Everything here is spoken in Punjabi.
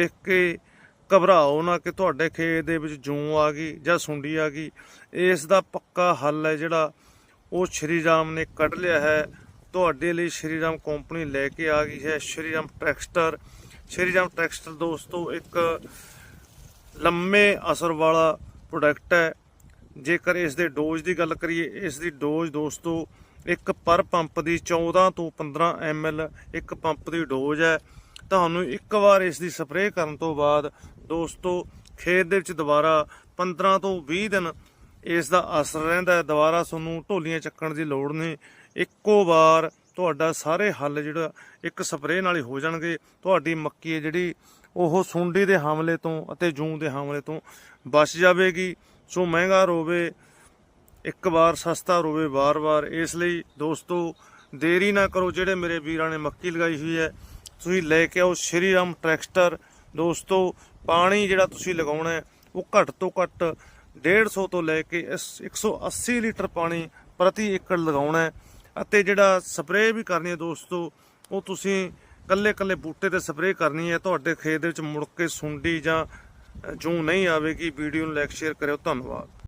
ਦੇਖ ਕੇ ਘਬਰਾਓ ਨਾ ਕਿ ਤੁਹਾਡੇ ਖੇਤ ਦੇ ਵਿੱਚ ਜੂੰ ਆ ਗਈ ਜਾਂ ਸੁੰਡੀ ਆ ਗਈ। ਇਸ ਦਾ ਪੱਕਾ ਹੱਲ ਹੈ ਜਿਹੜਾ ਉਹ ਸ਼੍ਰੀ ਰਾਮ ਨੇ ਕੱਢ ਲਿਆ ਹੈ। ਤੁਹਾਡੇ ਲਈ ਸ਼੍ਰੀ ਰਾਮ ਕੰਪਨੀ ਲੈ ਕੇ ਆ ਗਈ ਹੈ। ਸ਼੍ਰੀ ਰਾਮ ਟਰੈਕਸਟਰ ਸ਼੍ਰੀ ਰਾਮ ਟਰੈਕਸਟਰ ਦੋਸਤੋ, ਇੱਕ ਲੰਮੇ ਅਸਰ ਵਾਲਾ ਪ੍ਰੋਡਕਟ ਹੈ। ਜੇਕਰ ਇਸ ਦੇ ਡੋਜ਼ ਦੀ ਗੱਲ ਕਰੀਏ, ਇਸ ਦੀ ਡੋਜ਼ ਦੋਸਤੋ, ਇੱਕ ਪਰ ਪੰਪ ਦੀ 14 ਤੋਂ 15 ml ਇੱਕ ਪੰਪ ਦੀ ਡੋਜ਼ ਹੈ। ਤੁਹਾਨੂੰ ਇੱਕ ਵਾਰ ਇਸ ਦੀ ਸਪਰੇਅ ਕਰਨ ਤੋਂ ਬਾਅਦ ਦੋਸਤੋ, ਖੇਤ ਦੇ ਵਿੱਚ ਦੁਬਾਰਾ 15 ਤੋਂ 20 ਦਿਨ ਇਸ ਦਾ ਅਸਰ ਰਹਿੰਦਾ ਹੈ। ਦੁਬਾਰਾ ਤੁਹਾਨੂੰ ਢੋਲੀਆਂ ਚੱਕਣ ਦੀ ਲੋੜ ਨਹੀਂ। ਇੱਕੋ ਵਾਰ ਤੁਹਾਡਾ ਸਾਰੇ ਹੱਲ ਜਿਹੜਾ ਇੱਕ ਸਪਰੇਅ ਨਾਲ ਹੀ ਹੋ ਜਾਣਗੇ। ਤੁਹਾਡੀ ਮੱਕੀ ਹੈ ਜਿਹੜੀ, ਉਹ ਸੁੰਡੀ ਦੇ ਹਮਲੇ ਤੋਂ ਅਤੇ ਜੂੰ ਦੇ ਹਮਲੇ ਤੋਂ ਬਚ ਜਾਵੇਗੀ। ਸੋ ਮਹਿੰਗਾ ਰੋਵੇ, ਇੱਕ ਵਾਰ ਸਸਤਾ ਰੋਵੇ ਵਾਰ-ਵਾਰ। ਇਸ ਲਈ ਦੋਸਤੋ, ਦੇਰੀ ਨਾ ਕਰੋ। ਜਿਹੜੇ ਮੇਰੇ ਵੀਰਾਂ ਨੇ ਮੱਕੀ ਲਗਾਈ ਹੋਈ ਹੈ ਤੁਸੀਂ ਲੈ ਕੇ ਆਓ ਸ਼੍ਰੀ ਰਾਮ ਟਰੈਕਸਟਰ ਦੋਸਤੋ ਪਾਣੀ ਜਿਹੜਾ ਤੁਸੀਂ ਲਗਾਉਣਾ ਉਹ ਘੱਟ ਤੋਂ ਘੱਟ 150 ਤੋਂ ਲੈ ਕੇ ਇਸ 180 ਲੀਟਰ ਪਾਣੀ ਪ੍ਰਤੀ ਏਕੜ ਲਗਾਉਣਾ ਅਤੇ ਜਿਹੜਾ ਸਪਰੇਅ ਵੀ ਕਰਨੀ ਹੈ ਦੋਸਤੋ ਉਹ ਤੁਸੀਂ ਕੱਲੇ ਕੱਲੇ ਬੂਟੇ ਤੇ ਸਪਰੇਅ ਕਰਨੀ ਹੈ। ਤੁਹਾਡੇ ਖੇਤ ਦੇ ਵਿੱਚ ਮੁੜ ਕੇ ਸੁੰਡੀ ਜਾਂ ਅ, ਜੂੰ ਨਹੀਂ ਆਵੇਗੀ। ਵੀਡੀਓ ਨੂੰ ਲਾਈਕ ਸ਼ੇਅਰ ਕਰਿਓ। ਧੰਨਵਾਦ।